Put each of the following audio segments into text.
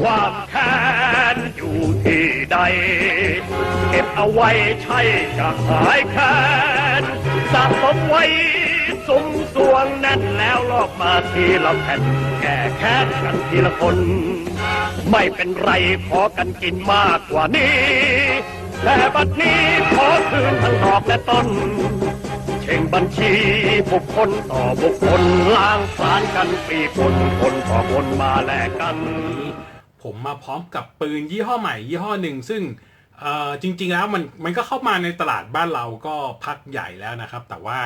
ความแค้นอยู่ที่ใด เก็บเอาไว้ใช่จะหายแค้นสะสมไว้สุมสวงแน่นแล้วลอกมาทีละแผ่นแก้แค้นกันทีละคน ไม่เป็นไรขอกันกินมากกว่านี้แต่บัดนี้ขอคืนทั้งดอกและต้นเช่งบัญชีบุคคลต่อบุคคลล้างผลาญกันปีคนคนต่อคนมาแลกกัน ผมมาพร้อมกับปืนยี่ห้อใหม่ยี่ห้อหนึ่ง ซึ่งจริง ๆ แล้วมันมันก็เข้ามาในตลาดบ้านเราก็พักใหญ่แล้วนะครับ แต่ว่า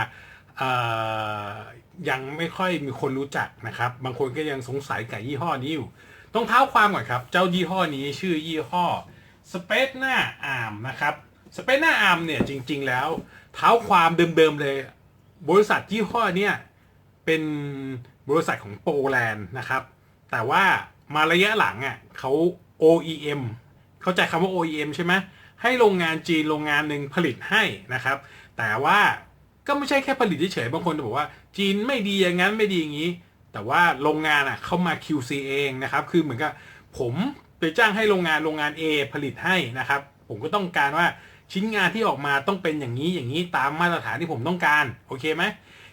ยังไม่ค่อยมีคนรู้จักนะครับ บางคนก็ยังสงสัยกับยี่ห้อนี้อยู่ ต้องเท้าความก่อนครับ เจ้ายี่ห้อนี้ชื่อยี่ห้อ Space หน้าอาร์มนะครับ Space หน้าอาร์มเนี่ยจริง ๆ แล้วเท้าความเดิมๆเลย บริษัทยี่ห้อเนี่ยเป็นบริษัทของโปแลนด์นะครับ แต่ว่า มาระยะหลังอะเขา OEM เข้าใจคำว่า OEM ใช่ไหมให้โรงงานจีนโรงงานหนึ่งผลิตให้นะครับ แต่ว่าก็ไม่ใช่แค่ผลิตเฉยๆบางคนจะบอกว่า จีนไม่ดีอย่างนั้นไม่ดีอย่างนี้ แต่ว่าโรงงานอะเข้ามา QC เองนะครับ คือเหมือนกับผมไปจ้างให้โรงงานโรงงาน A ผลิตให้นะครับ ผมก็ต้องการว่าชิ้นงานที่ออกมาต้องเป็นอย่างนี้อย่างนี้ตามมาตรฐานที่ผมต้องการ โอเคไหม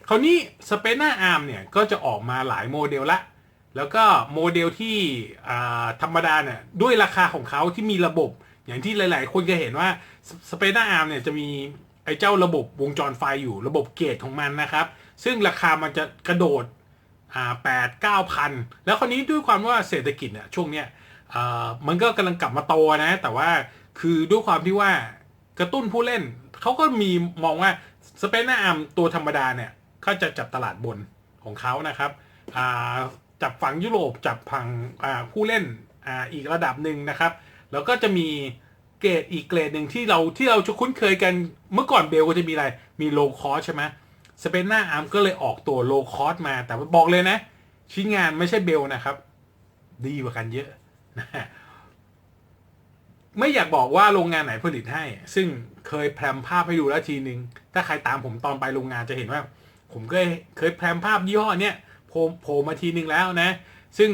คราวนี้สเปน a าอาร์มเนี่ยก็จะออกมาหลายโมเดลละ แล้วก็โมเดลที่ธรรมดาเนี่ยด้วยราคาของเขาที่มีระบบ อย่างที่หลาย ๆ คนจะเห็นว่าสเปน a าอาร์มเนี่ยจะมีไอ้เจ้าระบบวงจรไฟอยู่ระบบเกตของมันนะครับ ซึ่งราคามันจะกระโดดแปดเก้าพันแล้วคราวนี้ด้วยความว่าเศรษฐกิจเนี่ยช่วงเนี้ยมันก็กำลังกลับมาโตนะ แต่ว่าคือด้วยความที่ว่ากระตุ้นผู้เล่น เขาก็มีมองว่าสเปนอาร์มตัวธรรมดาเนี่ยก็จะจับตลาดบนของเขานะครับ จับฝั่งยุโรปจับฝั่งผู้เล่นออีกระดับหนึ่งนะครับ แล้วก็จะมีเกรดอีกเกรดหนึ่งที่เราที่เราจะคุ้นเคยกันเมื่อก่อนเบลก็จะมีอะไรมีโลคอสใช่ไหมสเปนหน้าอาร์มก็เลยออกตัวโลคอสมา แต่บอกเลยนะ ชิ้นงานไม่ใช่เบลนะครับ ดีกว่ากันเยอะนะฮะไม่อยากบอกว่าโรงงานไหนผลิตให้ ซึ่งเคยแพรมภาพให้ดูแล้วทีนึง ถ้าใครตามผมตอนไปโรงงานจะเห็นว่า ผมเคยเคยแพรมภาพยี่ห้อเนี้ย โผล่มาทีนึงแล้วนะ ซึ่ง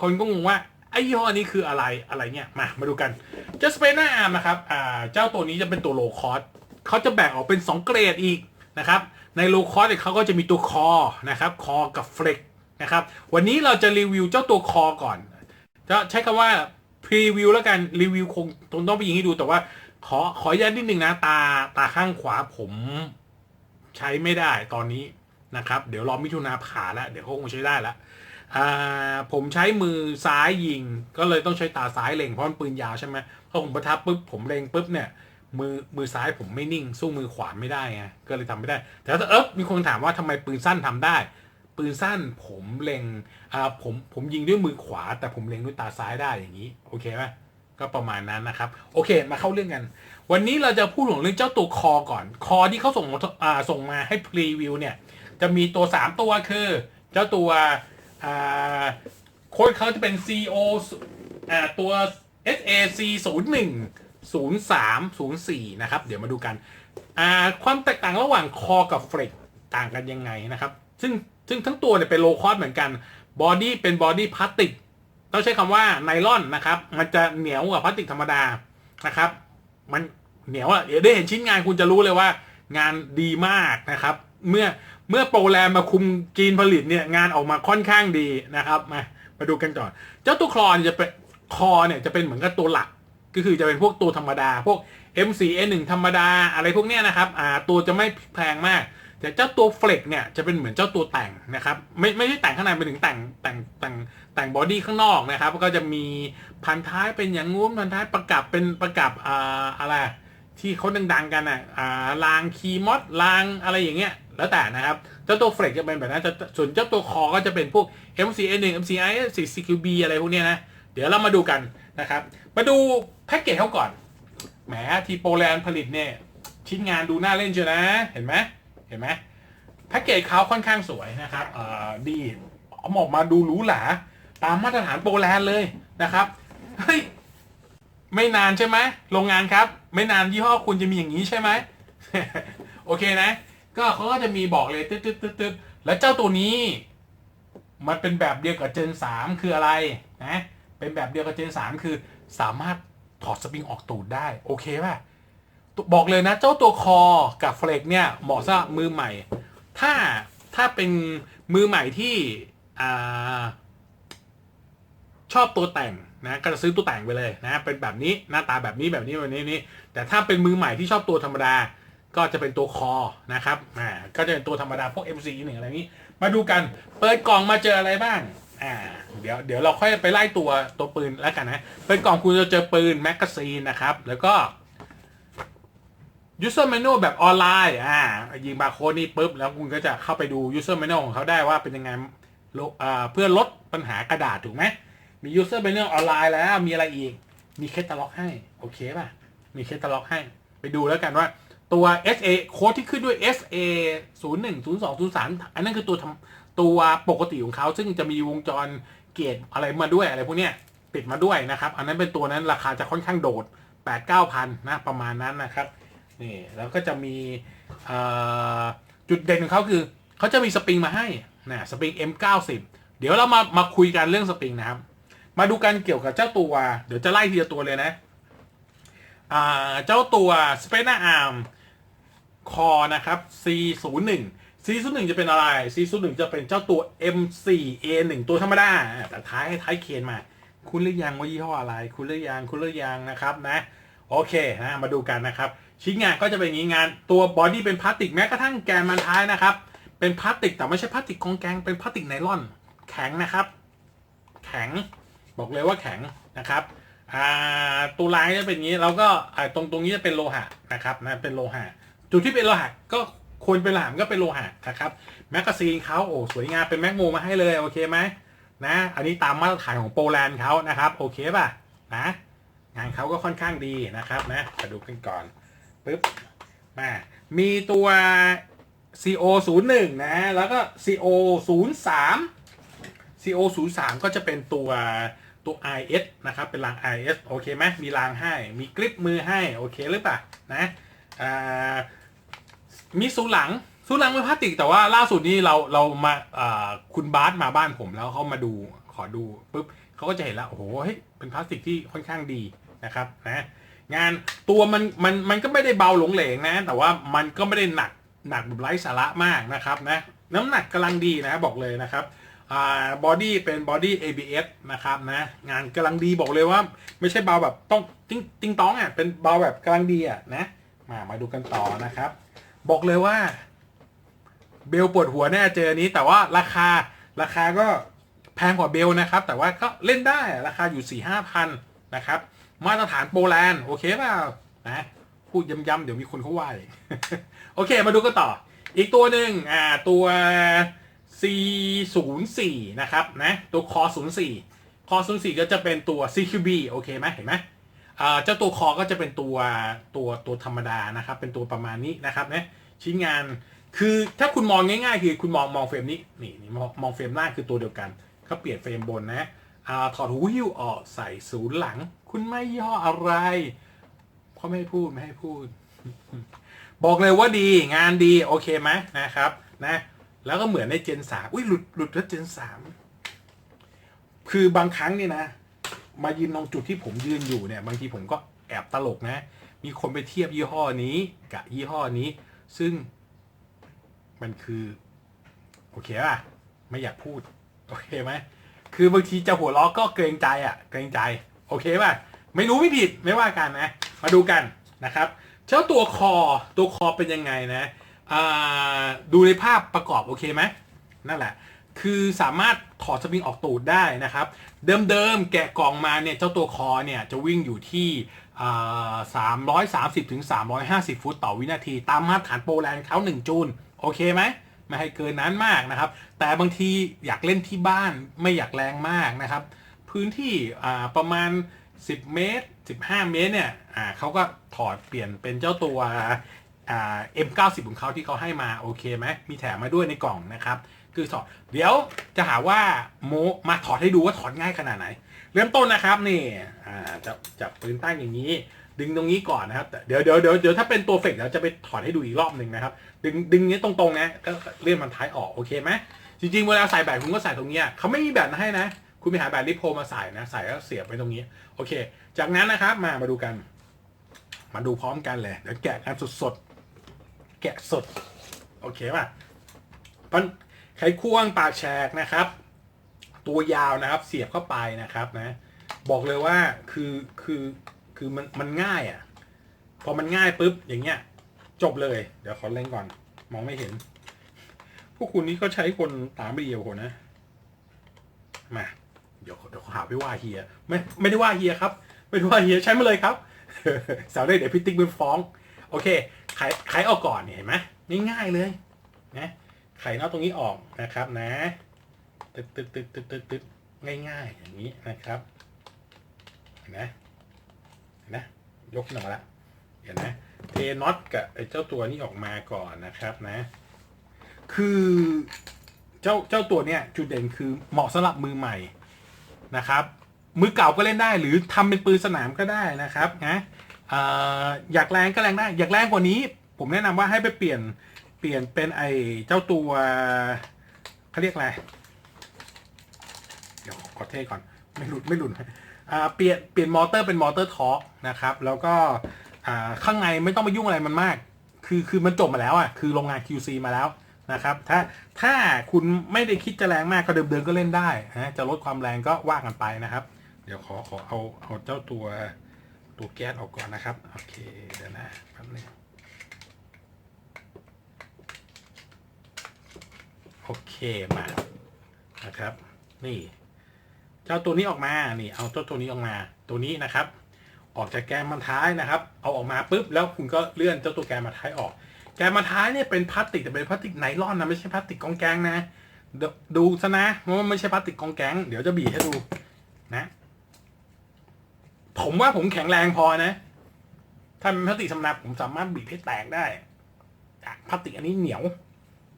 คนก็งงว่าไอ้ยี่ห้อนี้คืออะไรอะไรเนี่ยมามาดูกันเจ้าสเปนหน้าอาร์มนะครับอ่าเจ้าตัวนี้จะเป็นตัวโลคอสเขาจะแบ่งออกเป็น 2 เกรดอีกนะครับในโลคอสเนี่ยเขาก็จะมีตัวคอนะครับคอกับเฟล็กนะครับวันนี้เราจะรีวิวเจ้าตัวคอก่อนจะใช้คำว่าพรีวิวแล้วกันรีวิวคงต้องไปยิงให้ดูแต่ว่าขอขออนุญาตนิดนึงนะตาตาข้างขวาผมใช้ไม่ได้ตอนนี้ นะครับ เดี๋ยวรอมิถุนาผ่าแล้วเดี๋ยวคงใช้ได้ละผมใช้มือซ้ายยิง ก็เลยต้องใช้ตาซ้ายเล็งเพราะมันปืนยาวใช่ไหมพอผมประทับปุ๊บผมเล็งปุ๊บเนี่ยมือมือซ้ายผมไม่นิ่ง สู้มือขวาไม่ได้ไงก็เลยทำไม่ได้ แต่ถ้าเอ๊บมีคนถามว่าทำไมปืนสั้นทำได้ ปืนสั้นผมเล็งอ่าผมผมยิงด้วยมือขวา แต่ผมเล็งด้วยตาซ้ายได้อย่างนี้โอเคไหมก็ประมาณนั้นนะครับ โอเคมาเข้าเรื่องกัน วันนี้เราจะพูดถึงเรื่องเจ้าตัวคอก่อน คอที่เขาส่งอ่าส่งมาให้พรีวิวเนี่ย จะมีตัว 3 ตัวคือ เจ้าตัวอ่าโค้ดเขาจะเป็น CO ตัว SAC 0 1 0 3 0 4 นะครับ เดี๋ยวมาดูกัน ความแตกต่างระหว่างคอกับเฟรกต่างกันยังไงนะครับ ซึ่งซึ่งทั้งตัวเนี่ยเป็นโลคอสเหมือนกันบอดี้เป็นบอดี้พลาสติกต้องใช้คำว่าไนลอนนะครับ มันจะเหนียวกว่าพลาสติกธรรมดานะครับ มันเหนียวอะเดี๋ยวได้เห็นชิ้นงานคุณจะรู้เลยว่า งานดีมากนะครับ เมื่อ เมื่อโปรแรมมาคุมจีนผลิตเนี่ยงานออกมาค่อนข้างดีนะครับมามาดูกันก่อน เจ้าตัวคลอนจะเป็นคอเนี่ยจะเป็นเหมือนกับตัวหลัก ก็คือจะเป็นพวกตัวธรรมดา พวก M4A1 ธรรมดาอะไรพวกเนี้ยนะครับอ่าตัวจะไม่แพงมาก แต่เจ้าตัวเฟล็กเนี่ยจะเป็นเหมือนเจ้าตัวแต่งนะครับไม่ไม่ใช่แต่งข้างในเป็นถึงแต่งแต่งแต่งแต่งบอดี้ข้างนอกนะครับ ก็จะมีพันท้ายเป็นอย่างงู้นพันท้ายประกับเป็นประกับอ่าอะไรที่เขาดังๆกันอะอ่ารางคีมอสรางอะไรอย่างเงี้ย แล้วแต่นะครับเจ้าตัวเฟล็กจะเป็นแบบนั้นส่วนเจ้าตัวคอก็จะเป็นพวก MCA1 MCI 4 CQB อะไรพวกนี้นะเดี๋ยวเรามาดูกันนะครับ มาดูแพ็กเกจเขาก่อนแหมทีโปแลนด์ผลิตเนี่ยชิ้นงานดูน่าเล่นเชียวนะ เห็นไหมเห็นไหมแพ็กเกจเขาค่อนข้างสวยนะครับเอ่อดีเอาออกมาดูหรูหราตามมาตรฐานโปแลนด์เลยนะครับเฮ้ยไม่นานใช่ไหมโรงงานครับ ไม่นานยี่ห้อคุณจะมีอย่างนี้ใช่ไหมโอเคนะ ก็เขาก็จะมีบอกเลยตึ๊ดตึ๊ดตึ๊ดตึ๊ดแล้วเจ้าตัวนี้ มันเป็นแบบเดียวกับเจนสามคืออะไรนะเป็นแบบเดียวกับเจนสามคือสามารถถอดสปริงออกตูดได้โอเคป่ะบอกเลยนะเจ้าตัวคอกับเฟลกเนี่ยเหมาะสำหรับมือใหม่ ถ้าถ้าเป็นมือใหม่ที่อ่าชอบตัวแต่งนะก็จะซื้อตัวแต่งไปเลยนะ เป็นแบบนี้หน้าตาแบบนี้แบบนี้แบบนี้นี้แต่ถ้าเป็นมือใหม่ที่ชอบตัวธรรมดา ก็จะเป็นตัวคอนะครับอ่าก็จะเป็นตัวธรรมดาพวก MC หนึ่งอะไรนี้ มาดูกันเปิดกล่องมาเจออะไรบ้างอ่าเดี๋ยวเดี๋ยวเราค่อยไปไล่ตัวตัวปืนแล้วกันนะเปิดกล่องคุณจะเจอปืนแมกกาซีนนะครับ แล้วก็ user manual แบบออนไลน์อ่ายิงบาร์โค้ดนี่ปุ๊บ แล้วคุณก็จะเข้าไปดู user manual ของเขาได้ว่าเป็นยังไงลอ่าเพื่อลดปัญหากระดาษถูกไหมมี user manual ออนไลน์แล้ว มีอะไรอีก มีเคตตาล็อกให้ โอเคป่ะ มีเคตตาล็อกให้ ไปดูแล้วกันว่า ตัว SA โค้ดที่ขึ้นด้วย SA 0 1 0 2 0 3 อันนั้นคือตัวตัวปกติของเขาซึ่งจะมีวงจรเกตอะไรมาด้วยอะไรพวกเนี้ยติดมาด้วยนะครับ อันนั้นเป็นตัวนั้นราคาจะค่อนข้างโดด 8 9 0 0 0นะประมาณนั้นนะครับนี่แล้วก็จะมีจุดเด่นของเขาคือเขาจะมีสปริงมาให้นะสปริง M90 เดี๋ยวเรามามาคุยกันเรื่องสปริงนะครับ มาดูกันเกี่ยวกับเจ้าตัว เดี๋ยวจะไล่ทีละตัวเลยนะเจ้าตัว s p e n a Arm คอนะครับ C01 C01 จะเป็นอะไร C01 จะเป็นเจ้าตัว M4A1 ตัวธรรมดาแต่ท้ายให้ท้ายเคนมา คุณหรือยังว่ายี่ห้ออะไร คุณหรือยังคุณหรือยังนะครับนะโอเคนะมาดูกันนะครับ ชิ้นงานก็จะเป็นอย่างนี้งานตัวบอดี้เป็นพลาสติกแม้กระทั่งแกนมันท้ายนะครับ เป็นพลาสติกแต่ไม่ใช่พลาสติกกองแกงเป็นพลาสติกไนลอน แข็งนะครับ แข็งบอกเลยว่าแข็งนะครับตัวลายจะเป็นอย่างนี้แล้วก็ตรงตรงนี้จะเป็นโลหะนะครับนะเป็นโลหะ จุดที่เป็นโลหะก็ควรเป็นโลหะมันก็เป็นโลหะนะครับแมกกาซีนเขาโอ้สวยงามเป็นแมกโมมาให้เลยโอเคไหมนะ อันนี้ตามมาตรฐานของโปแลนด์เขานะครับโอเคป่ะนะงานเขาก็ค่อนข้างดีนะครับนะมาดูกันก่อนปึ๊บมามีตัว CO 0 1นะแล้วก็ CO 0 3 CO 0 3ก็จะเป็นตัวตัว IS นะครับ เป็นราง IS โอเคไหมมีรางให้ มีกริปมือให้ โอเคหรือเปล่านะ อ่ามีสูหลังสูหลังเป็นพลาสติกแต่ว่าล่าสุดนี้เราเรามาอ่าคุณบาสมาบ้านผมแล้วเขามาดูขอดูปุ๊บเขาก็จะเห็นแล้วโอ้โหเฮ้ยเป็นพลาสติกที่ค่อนข้างดีนะครับนะงานตัวมันมันมันก็ไม่ได้เบาหลงเหลงนะ แต่ว่ามันก็ไม่ได้หนักหนักแบบไร้สาระมากนะครับนะน้ำหนักกำลังดีนะบอกเลยนะครับบอดี้เป็นบอดี้ ABS นะครับนะงานกำลังดีบอกเลยว่า ไม่ใช่เบาแบบต้องติ้งติ้งต้องอะเป็นเบาแบบกำลังดีอะนะ มามาดูกันต่อนะครับ บอกเลยว่า เบลปวดหัวแน่เจอนี้ แต่ว่าราคาราคาก็แพงกว่าเบลนะครับ แต่ว่าก็เล่นได้ราคาอยู่4ี่ห้าพันนะครับ มาตรฐานโปรแลนด์โอเคเปล่านะพูดย้ำๆเดี๋ยวมีคนเขาว่าอีกโอเค มาดูกันต่อ อีกตัวหนึ่งอ่าตัว C04 นะครับนะตัวคอ04คอ04ก็จะเป็นตัว CQB โอเคไหมเห็นไหม เจ้าตัวคอก็จะเป็นตัวตัวตัวธรรมดานะครับ เป็นตัวประมาณนี้นะครับนะชิ้นงานคือถ้าคุณมองง่ายๆ คือคุณมองมองเฟรมนี้นี่นี่มองมองเฟรมล่างคือตัวเดียวกันเขาเปลี่ยนเฟรมบนนะอ่าถอดหูหิ้วออกใส่ศูนย์หลัง คุณไม่ย่ออะไรเขาไม่ให้พูดไม่ให้พูด บอกเลยว่าดีงานดีโอเคไหมนะครับนะแล้วก็เหมือนในเจนสามอุ้ยหลุดหลุดแล้วเจนสามคือบางครั้งเนี่ยนะ มายืนตรงจุดที่ผมยืนอยู่เนี่ยบางทีผมก็แอบตลกนะ มีคนไปเทียบยี่ห้อนี้กับยี่ห้อนี้ ซึ่งมันคือ โอเคป่ะไม่อยากพูด โอเคไหมคือบางทีจะหัวล้อก็เกรงใจอะ เกรงใจ โอเคป่ะไม่รู้ไม่ผิดไม่ว่ากันนะ มาดูกันนะครับเจ้าตัวคอตัวคอเป็นยังไงนะดูในภาพประกอบโอเคไหมนั่นแหละ คือสามารถถอดสปริงออกตูดได้นะครับ เดิมๆแกะกล่องมาเนี่ยเจ้าตัวคอเนี่ยจะวิ่งอยู่ที่อ่า330ถึง350ฟุตต่อวินาที ตามมาตรฐานโปรแลนด์เขา1จูนโอเคไหมไม่ให้เกินนั้นมากนะครับ แต่บางทีอยากเล่นที่บ้านไม่อยากแรงมากนะครับ พื้นที่ประมาณ 10 เมตร 15 เมตรเนี่ยเขาก็ถอดเปลี่ยนเป็นเจ้าตัวอ่า M90 ของเขาที่เขาให้มาโอเคไหมมีแถมมาด้วยในกล่องนะครับ คือถอดเดี๋ยวจะหาว่าโมมาถอดให้ดูว่าถอดง่ายขนาดไหน เริ่มต้นนะครับนี่อ่าจะจับปืนตั้งอย่างนี้ ดึงตรงนี้ก่อนนะครับแต่เดี๋ยวเดี๋ยวเดี๋ยวเดี๋ยวถ้าเป็นตัวเฟกเดี๋ยวจะไปถอดให้ดูอีกรอบหนึ่งนะครับ ดึงดึงนี้ตรงๆนะก็เลื่อนมันท้ายออกโอเคไหมจริงๆเวลาใส่แบตคุณก็ใส่ตรงเนี้ยเขาไม่มีแบตให้นะ คุณไปหาแบตลิโพมาใส่นะ ใส่แล้วเสียบไปตรงนี้ โอเค จากนั้นนะครับมามาดูกัน มาดูพร้อมกันเลยเดี๋ยวแกะกันสดๆแกะสด โอเคป่ะปัน ไขควงปากแฉกนะครับ ตัวยาวนะครับเสียบเข้าไปนะครับนะ บอกเลยว่าคือคือคือมันมันง่ายอะ พอมันง่ายปุ๊บอย่างเงี้ย จบเลย เดี๋ยวขอเล่นก่อน มองไม่เห็น พวกคุณนี่ก็ใช้คนตาไม่ดีกว่าคนนะมาเดี๋ยวเดี๋ยวหาไปว่าเฮียไม่ไม่ได้ว่าเฮียครับ ไม่ได้ว่าเฮียใช้มาเลยครับสาวได้เดี๋ยวพี่ติ๊กมันฟ้อง โอเคไขไขออกก่อนเนี่ยเห็นไหมง่ายๆเลยนะ ไข่น็อตตรงนี้ออกนะครับนะตึ๊ดตึ๊ดตึ๊ดตึ๊ดตึ๊ดตึ๊ดง่ายๆอย่างนี้นะครับเห็นไหมเห็นไหมยกขึ้นออกมาละเห็นไหมเทน็อตกับไอ้เจ้าตัวนี้ออกมาก่อนนะครับนะ คือเจ้าเจ้าตัวเนี้ยจุดเด่นคือเหมาะสำหรับมือใหม่นะครับ มือเก่าก็เล่นได้หรือทำเป็นปืนสนามก็ได้นะครับนะอออยากแรงก็แรงได้ อยากแรงกว่านี้ ผมแนะนำว่าให้ไปเปลี่ยน เปลี่ยนเป็นไอเจ้าตัวเขาเรียกอะไร เดี๋ยวขอเทก่อน ไม่หลุดไม่หลุดเปลี่ยนเปลี่ยนมอเตอร์เป็นมอเตอร์ทอร์กนะครับ แล้วก็ข้างในไม่ต้องไปยุ่งอะไรมันมาก คือคือมันจบมาแล้วอะ คือโรงงาน QC มาแล้วนะครับ ถ้าถ้าคุณไม่ได้คิดจะแรงมากก็เดิมๆก็เล่นได้นะจะลดความแรงก็ว่ากันไปนะครับ เดี๋ยวขอขอเอาเอาเจ้าตัวตัวแก๊สออกก่อนนะครับ โอเคเดี๋ยวนะแป๊บนึงโอ เคมานะครับ นี่ เจ้าตัวนี้ออกมานี่ เอาเจ้าตัวนี้ออกมา ตัวนี้นะครับ ออกจากแกนมันท้ายนะครับ เอาออกมาปุ๊บแล้วคุณก็เลื่อนเจ้าตัวแกนมันท้ายออก แกนมันท้ายเนี่ยเป็นพลาสติกแต่เป็นพลาสติกไนลอนนะไม่ใช่พลาสติกกองแกงนะด,ดูซะนะว่ามันไม่ใช่พลาสติกกองแกงเดี๋ยวจะบีให้ดูนะ ผมว่าผมแข็งแรงพอนะ ถ้าเป็นพลาสติกธรรมดาผมสามารถบีบให้แตกได้พลาสติกอันนี้เหนียว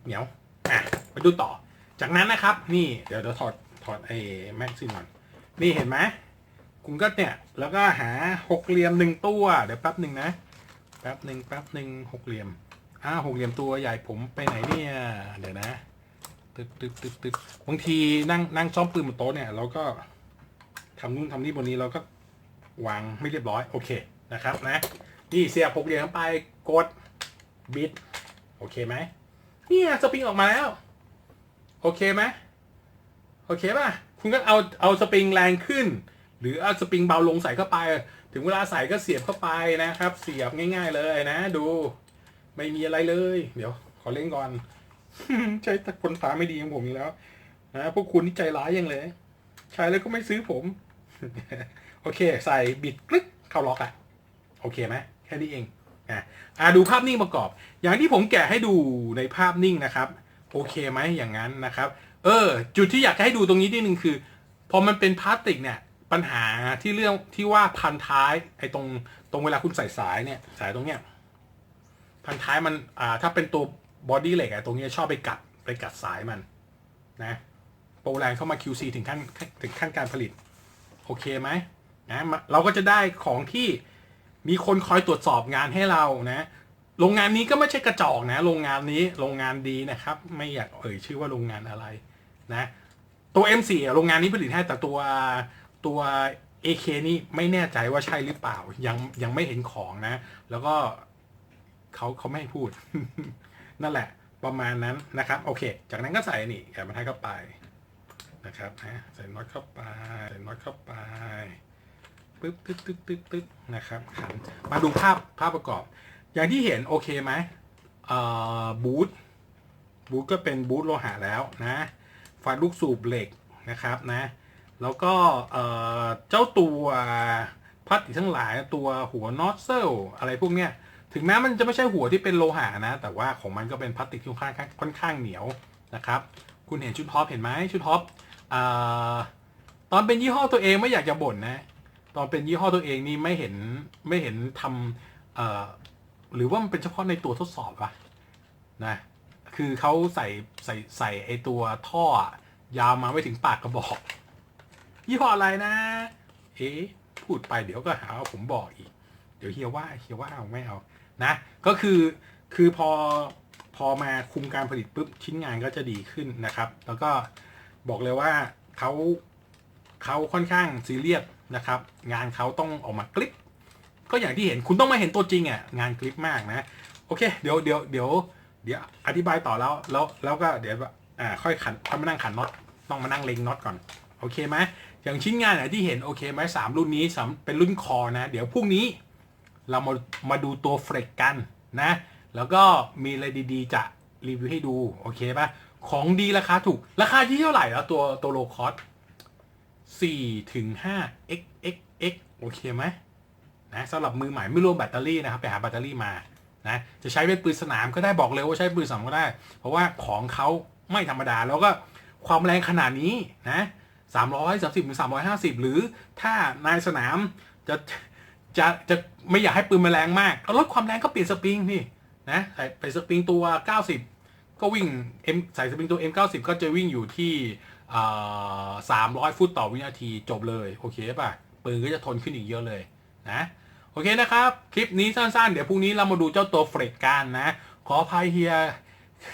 เหนียว ดูต่อ จากนั้นนะครับ นี่เดี๋ยวเดี๋ยวถอดถอดไอ้แม็กซิมอนนี่เห็นไหมคุณก็เนี่ย แล้วก็หาหกเหลี่ยมหนึ่งตัวเดี๋ยวแป๊บหนึ่งนะ แป๊บหนึ่งแป๊บหนึ่งหกเหลี่ยมอ้าหกเหลี่ยมตัวใหญ่ผมไปไหนเนี่ยเดี๋ยวนะตึ๊ดตึ๊ดตึ๊ดตึ๊ดบางทีนั่งนั่งซ้อมปืนบนโต๊ะเนี่ยเราก็ทำนู่นทำนี่บนนี้เราก็วางไม่เรียบร้อยโอเคนะครับนะ นี่เสียบหกเหลี่ยมไปกดบิดโอเคไหมเนี่ยสปริงออกมาแล้ว โอเคไหมโอเคป่ะ คุณก็เอาเอาสปริงแรงขึ้น หรือเอาสปริงเบาลงใส่เข้าไป ถึงเวลาใส่ก็เสียบเข้าไปนะครับ เสียบง่ายๆเลยนะ ดู ไม่มีอะไรเลย เดี๋ยว ขอเล่นก่อน ใช้ต่คนตาไม่ดีของผมอีกแล้วนะพวกคุณนี่ใจร้ายยังเลย ใช้แล้วก็ไม่ซื้อผม โอเค ใส่บิดกลึกเข้าล็อกอะโอเคไหมแค่นี้เองอะอะดูภาพนิ่งประกอบ อย่างที่ผมแกะให้ดูในภาพนิ่งนะครับ โอเคไหมอย่างนั้นนะครับ เออ จุดที่อยากให้ดูตรงนี้นิดนึงคือ พอมันเป็นพลาสติกเนี่ยปัญหาที่เรื่องที่ว่าพันท้ายไอ้ตรงตรงเวลาคุณใส่สายเนี่ยสายตรงเนี้ยพันท้ายมันอ่าถ้าเป็นตัวบอดี้เหล็กอะตรงเนี้ยชอบไปกัดไปกัดสายมันนะโปรแรงเข้ามา QC ถึงขั้นถึงขั้นการผลิต โอเคไหมนะเราก็จะได้ของที่มีคนคอยตรวจสอบงานให้เรานะ โรงงานนี้ก็ไม่ใช่กระจอกนะ โรงงานนี้โรงงานดีนะครับ ไม่อยากเอ่ยชื่อว่าโรงงานอะไรนะ ตัว M4 โรงงานนี้ผลิตให้แต่ตัวตัว AK นี่ไม่แน่ใจว่าใช่หรือเปล่า ยังยังไม่เห็นของนะ แล้วก็เขาเขาไม่พูด นั่นแหละ ประมาณนั้นนะครับ โอเค จากนั้นก็ใส่นี่แกะมาให้เข้าไปนะครับนะใส่น็อตเข้าไปใส่น็อตเข้าไปปึ๊บตึ๊ดตึ๊ดตึ๊ดตึ๊ดนะครับขันมาดูภาพภาพประกอบ อย่างที่เห็นโอเคไหมเอ่อบูทบูทก็เป็นบูทโลหะแล้วนะฝาลูกสูบเหล็กนะครับนะแล้วก็เอ่อเจ้าตัวพลาสติกทั้งหลายตัวหัวนอตเซลอะไรพวกเนี้ยถึงแม้มันจะไม่ใช่หัวที่เป็นโลหะนะ แต่ว่าของมันก็เป็นพลาสติกที่ค่อนข้างค่อนข้างเหนียวนะครับ คุณเห็นชุดท็อปเห็นไหมชุดท็อปอ่าตอนเป็นยี่ห้อตัวเองไม่อยากจะบ่นนะ ตอนเป็นยี่ห้อตัวเองนี่ไม่เห็นไม่เห็นทำเอ่อ หรือว่ามันเป็นเฉพาะในตัวทดสอบวะนะ คือเขาใส่ใส่ใส่ไอตัวท่อ ยาวมาไม่ถึงปากกระบอก ยี่ห้ออะไรนะ เอ๊พูดไปเดี๋ยวก็หาว่าผมบอกอีก เดี๋ยวเฮียว่าเฮียว่าเอาไม่เอานะ ก็คือคือพอพอมาคุมการผลิตปุ๊บชิ้นงานก็จะดีขึ้นนะครับ แล้วก็บอกเลยว่าเขาเขาค่อนข้างซีเรียสนะครับ งานเขาต้องออกมากลิป ก็อย่างที่เห็นคุณต้องมาเห็นตัวจริงอะงานคลิปมากนะโอเค เดี๋ยวเดี๋ยวเดี๋ยวเดี๋ยวอธิบายต่อแล้วแล้วแล้วก็เดี๋ยวอ่าค่อยขันค่อยมานั่งขันน็อตต้องมานั่งเล็งน็อตก่อนโอเคไหมอย่างชิ้นงานไหนที่เห็นโอเคไหมสามรุ่นนี้สเป็นรุ่นคอนะ เดี๋ยวพรุ่งนี้เรามามาดูตัวเฟรกกันนะ แล้วก็มีอะไรดีๆ จะรีวิวให้ดูโอเคปะของดีราคาถูก ราคาที่เท่าไหร่แล้วตัวตัวโลคอสสี่ถึงห้า x x x โอเคไหม นะสำหรับมือใหม่ไม่รวมแบตเตอรี่นะครับไปหาแบตเตอรี่มานะจะใช้เป็นปืนสนามก็ได้บอกเลยว่าใช้ปืนสนามก็ได้ เพราะว่าของเขาไม่ธรรมดาแล้วก็ความแรงขนาดนี้นะสามร้อยสามสิบถึงสามร้อยห้าสิบหรือถ้านายสนามจะจะจะไม่อยากให้ปืนมันแรงมากก็ลดความแรงก็เปลี่ยนสปริงนี่นะใส่ไปสปริงตัว 90 ก็วิ่ง M ใส่สปริงตัว M90 ก็จะวิ่งอยู่ที่สามร้อยฟุตต่อวินาทีจบเลย โอเคป่ะ ปืนก็จะทนขึ้นอีกเยอะเลยนะ อเคนะครับ คลิปนี้สั้นๆ เดี๋ยวพรุ่งนี้เรามาดูเจ้าตัวเฟรดกันนะ ขออภัยเฮีย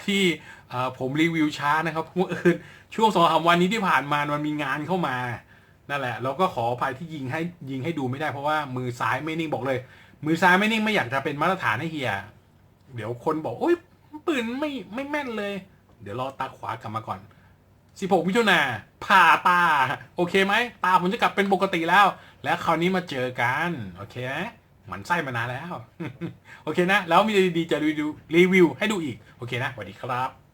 ที่ผมรีวิวช้านะครับเพราะว่าอื่นช่วงสองสามวันนี้ที่ผ่านมามันมีงานเข้ามา นั่นแหละ เราก็ขออภัยที่ยิงให้ยิงให้ดูไม่ได้เพราะว่ามือซ้ายไม่นิ่งบอกเลย มือซ้ายไม่นิ่งไม่อยากจะเป็นมาตรฐานให้เฮีย เดี๋ยวคนบอกโอ๊ยปืนไม่ไม่แม่นเลย เดี๋ยวรอตาขวากลับมาก่อน 16มิถุนาผ่าตา โอเคไหมตาผมจะกลับเป็นปกติแล้ว แล้วคราวนี้มาเจอกัน โอเคไหมหมันไส้มานานแล้ว โอเคนะ แล้วมีดีๆจะรีวิวให้ดูอีก โอเคนะสวัสดีครับ